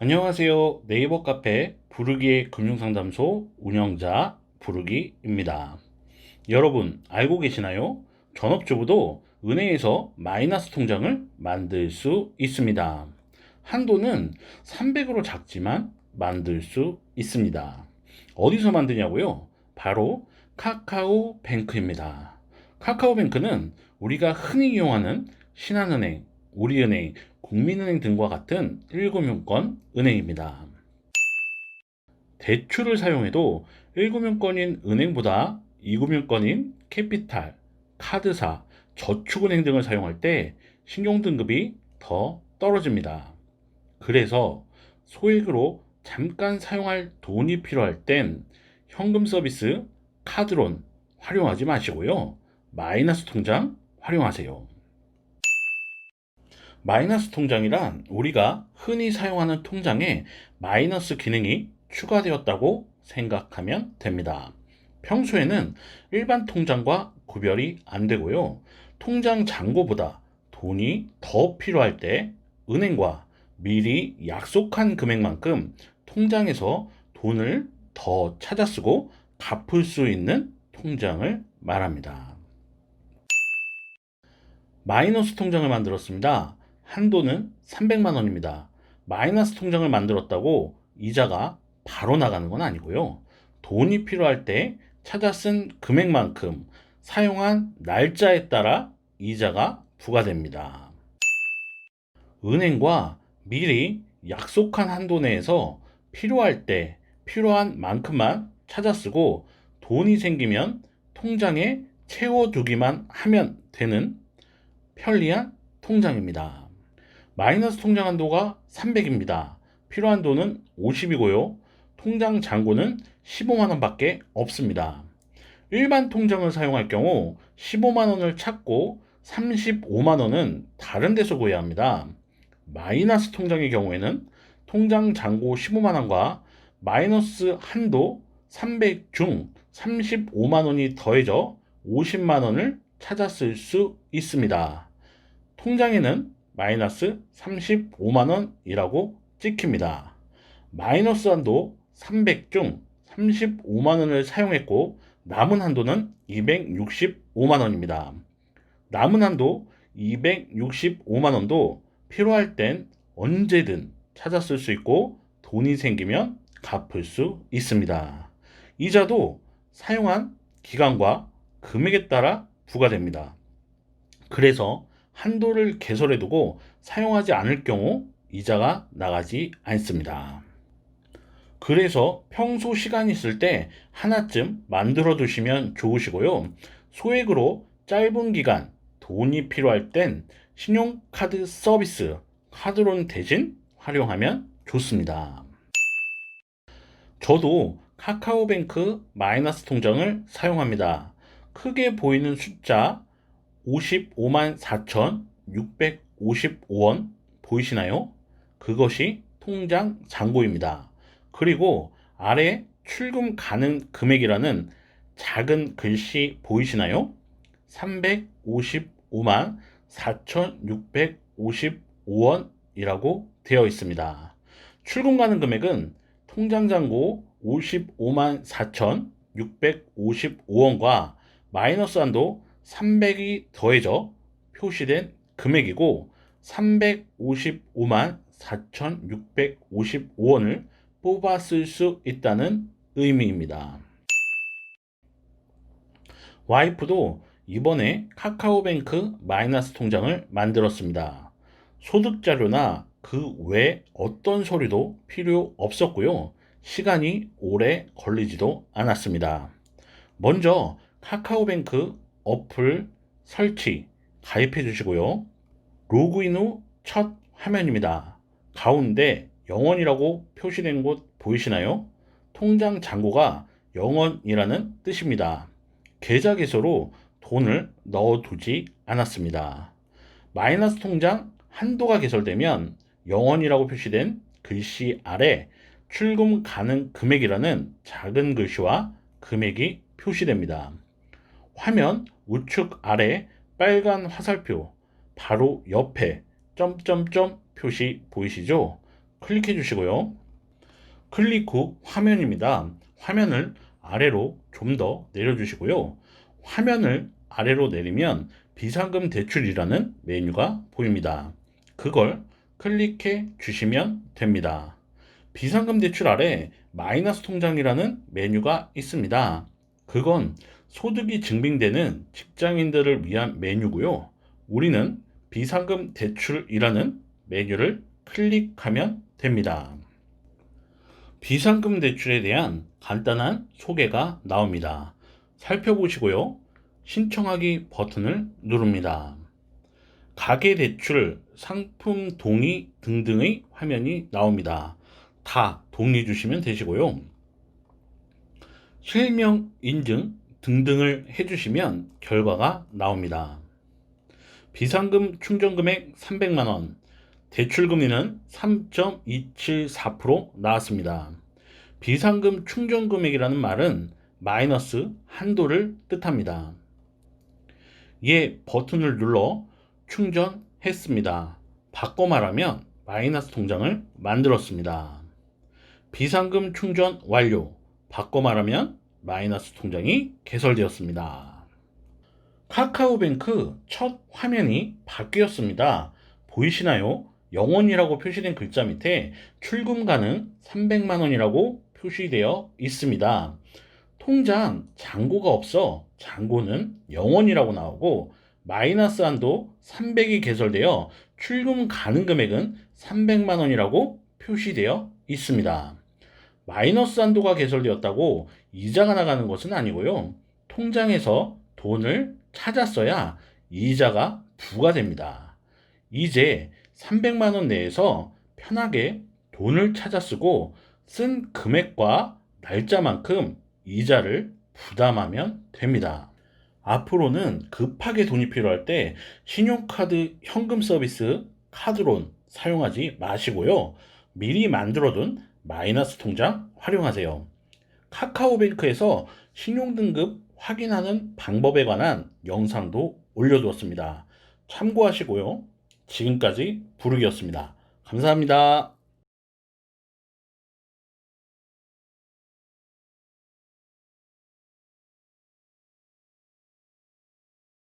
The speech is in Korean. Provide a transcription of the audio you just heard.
안녕하세요. 네이버 카페 부르기의 금융상담소 운영자 부르기입니다. 여러분 알고 계시나요? 전업주부도 은행에서 마이너스 통장을 만들 수 있습니다. 한도는 300으로 작지만 만들 수 있습니다. 어디서 만드냐고요? 바로 카카오 뱅크입니다. 카카오 뱅크는 우리가 흔히 이용하는 신한은행, 우리은행, 국민은행 등과 같은 1금융권 은행입니다. 대출을 사용해도 1금융권인 은행보다 2금융권인 캐피탈, 카드사, 저축은행 등을 사용할 때 신용등급이 더 떨어집니다. 그래서 소액으로 잠깐 사용할 돈이 필요할 땐 현금 서비스 카드론 활용하지 마시고요. 마이너스 통장 활용하세요. 마이너스 통장이란 우리가 흔히 사용하는 통장에 마이너스 기능이 추가되었다고 생각하면 됩니다. 평소에는 일반 통장과 구별이 안 되고요. 통장 잔고보다 돈이 더 필요할 때 은행과 미리 약속한 금액만큼 통장에서 돈을 더 찾아 쓰고 갚을 수 있는 통장을 말합니다. 마이너스 통장을 만들었습니다. 한도는 300만 원입니다. 마이너스 통장을 만들었다고 이자가 바로 나가는 건 아니고요. 돈이 필요할 때 찾아 쓴 금액만큼 사용한 날짜에 따라 이자가 부과됩니다. 은행과 미리 약속한 한도 내에서 필요할 때 필요한 만큼만 찾아 쓰고 돈이 생기면 통장에 채워두기만 하면 되는 편리한 통장입니다. 마이너스 통장 한도가 300입니다. 필요한 돈은 50이고요. 통장 잔고는 15만 원 밖에 없습니다. 일반 통장을 사용할 경우 15만 원을 찾고 35만 원은 다른 데서 구해야 합니다. 마이너스 통장의 경우에는 통장 잔고 15만 원과 마이너스 한도 300 중 35만 원이 더해져 50만 원을 찾아 쓸 수 있습니다. 통장에는 마이너스 35만 원이라고 찍힙니다. 마이너스 한도 300 중 35만 원을 사용했고 남은 한도는 265만 원입니다. 남은 한도 265만 원도 필요할 땐 언제든 찾아 쓸 수 있고 돈이 생기면 갚을 수 있습니다. 이자도 사용한 기간과 금액에 따라 부과됩니다. 그래서 한도를 개설해 두고 사용하지 않을 경우 이자가 나가지 않습니다. 그래서 평소 시간 있을 때 하나쯤 만들어 두시면 좋으시고요. 소액으로 짧은 기간 돈이 필요할 땐 신용카드 서비스 카드론 대신 활용하면 좋습니다. 저도 카카오뱅크 마이너스 통장을 사용합니다. 크게 보이는 숫자 55만 4,655원 보이시나요? 그것이 통장 잔고입니다. 그리고 아래 출금 가능 금액이라는 작은 글씨 보이시나요? 355만 4,655원이라고 되어 있습니다. 출금 가능 금액은 통장 잔고 55만 4,655원과 마이너스 한도 300이 더해져 표시된 금액이고 355만 4,655원을 뽑아 쓸 수 있다는 의미입니다. 와이프도 이번에 카카오뱅크 마이너스 통장을 만들었습니다. 소득 자료나 그 외 어떤 서류도 필요 없었고요. 시간이 오래 걸리지도 않았습니다. 먼저 카카오뱅크 어플 설치, 가입해 주시고요. 로그인 후 첫 화면입니다. 가운데 영원이라고 표시된 곳 보이시나요? 통장 잔고가 영원이라는 뜻입니다. 계좌 개소로 돈을 넣어두지 않았습니다. 마이너스 통장 한도가 개설되면 영원이라고 표시된 글씨 아래 출금 가능 금액이라는 작은 글씨와 금액이 표시됩니다. 화면 우측 아래 빨간 화살표 바로 옆에 점점점 표시 보이시죠? 클릭해 주시고요. 클릭 후 화면입니다. 화면을 아래로 좀 더 내려주시고요. 화면을 아래로 내리면 비상금 대출이라는 메뉴가 보입니다. 그걸 클릭해 주시면 됩니다. 비상금 대출 아래 마이너스 통장이라는 메뉴가 있습니다. 그건 소득이 증빙되는 직장인들을 위한 메뉴고요. 우리는 비상금 대출이라는 메뉴를 클릭하면 됩니다. 비상금 대출에 대한 간단한 소개가 나옵니다. 살펴보시고요. 신청하기 버튼을 누릅니다. 가계 대출, 상품 동의 등등의 화면이 나옵니다. 다 동의 주시면 되시고요. 실명 인증 등등을 해주시면 결과가 나옵니다. 비상금 충전금액 300만원, 대출금리는 3.274% 나왔습니다. 비상금 충전금액이라는 말은 마이너스 한도를 뜻합니다. 예 버튼을 눌러 충전했습니다. 바꿔 말하면 마이너스 통장을 만들었습니다. 비상금 충전 완료. 바꿔 말하면 마이너스 통장이 개설되었습니다. 카카오뱅크 첫 화면이 바뀌었습니다. 보이시나요? 영원이라고 표시된 글자 밑에 출금 가능 300만 원이라고 표시되어 있습니다. 통장 잔고가 없어 잔고는 영원이라고 나오고 마이너스 한도 300이 개설되어 출금 가능 금액은 300만 원이라고 표시되어 있습니다. 마이너스 한도가 개설되었다고 이자가 나가는 것은 아니고요. 통장에서 돈을 찾았어야 이자가 부과됩니다. 이제 300만 원 내에서 편하게 돈을 찾아 쓰고 쓴 금액과 날짜만큼 이자를 부담하면 됩니다. 앞으로는 급하게 돈이 필요할 때 신용카드 현금 서비스 카드론 사용하지 마시고요. 미리 만들어둔 마이너스 통장 활용하세요. 카카오뱅크에서 신용등급 확인하는 방법에 관한 영상도 올려두었습니다. 참고하시고요. 지금까지 부르기였습니다. 감사합니다.